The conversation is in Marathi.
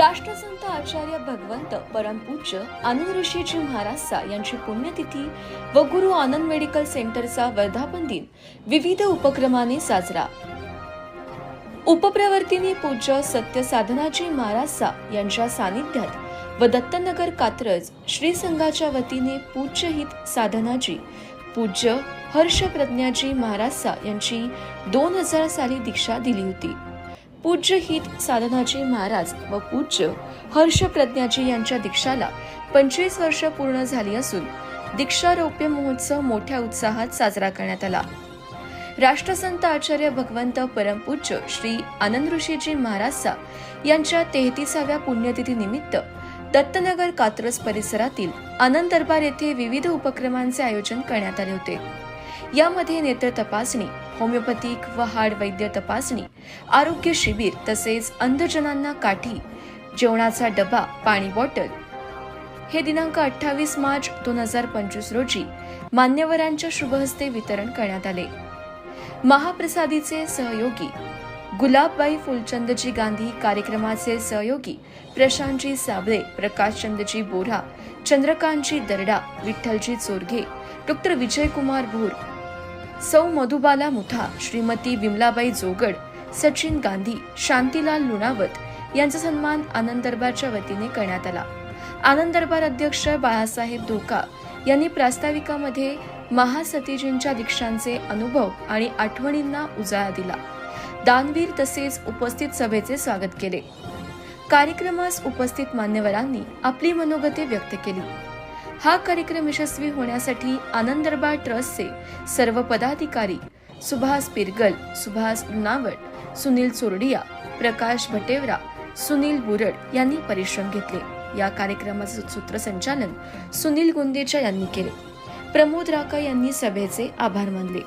राष्ट्रसंत आचार्य भगवंत परमपूज्य आनंद ऋषीजी महाराजचा यांची पुण्यतिथी व गुरु आनंद मेडिकल सेंटरचा वर्धापन दिन विविध उपक्रमाने साजरा. उपप्रवर्तिनी पूज्य सत्य साधनाजी महाराजचा यांच्या सानिध्यात व दत्तनगर कात्रज श्री संघाच्या वतीने पूज्य हित साधनाजी पूज्य हर्ष प्रज्ञाजी महाराजचा यांची दोन हजार साली दीक्षा दिली होती. पूज्य हित साधनाजी महाराज व पूज्य हर्ष प्रज्ञाजी यांच्या दीक्षाला पंचवीस वर्ष पूर्ण झाली असून दीक्षारोप्य महोत्सव मोठ्या उत्साहात साजरा करण्यात आला. राष्ट्रसंत आचार्य भगवंत परमपूज्य श्री आनंद ऋषीजी महाराजचा यांच्या तेहतीसाव्या पुण्यतिथीनिमित्त दत्तनगर कात्रज परिसरातील आनंद दरबार येथे विविध उपक्रमांचे आयोजन करण्यात आले होते. यामध्ये नेत्र तपासणी होमिओपॅथिक व हाड वैद्य तपासणी आरोग्य शिबिर तसेच अंधजनांना काठी जेवणाचा डबा पाणी बॉटल. हे दिनांक अठ्ठावीस मार्च दोन हजार पंचवीस रोजी मान्यवरांच्या शुभहस्ते वितरण करण्यात आले. महाप्रसादीचे सहयोगी गुलाबबाई फुलचंदजी गांधी कार्यक्रमाचे सहयोगी प्रशांतजी साबळे प्रकाशचंदजी बोरा चंद्रकांतजी दरडा विठ्ठलजी चोरघे डॉक्टर विजयकुमार भोर सौ मधुबाला मुथा श्रीमती विमलाबाई जोगड सचिन गांधी शांतीलाल लुणावत यांचा सन्मान आनंद दरबारच्या वतीने करण्यात आला. आनंद दरबार अध्यक्ष बाळासाहेब धोका यांनी प्रास्ताविकामध्ये महासतीजींच्या दीक्षांचे अनुभव आणि आठवणींना उजाळा दिला. दानवीर तसेच उपस्थित सभेचे स्वागत केले. कार्यक्रमास उपस्थित मान्यवरांनी आपली मनोगते व्यक्त केली. हा कार्यक्रम यशस्वी होण्यासाठी आनंदरबार ट्रस्टचे सर्व पदाधिकारी सुभाष पिरगल सुभाष लुणावट सुनील चोरडिया प्रकाश भटेवरा सुनील बुरड यांनी परिश्रम घेतले. या कार्यक्रमाचे सूत्रसंचालन सुनील गुंदेचा यांनी केले. प्रमोद राका यांनी सभेचे आभार मानले.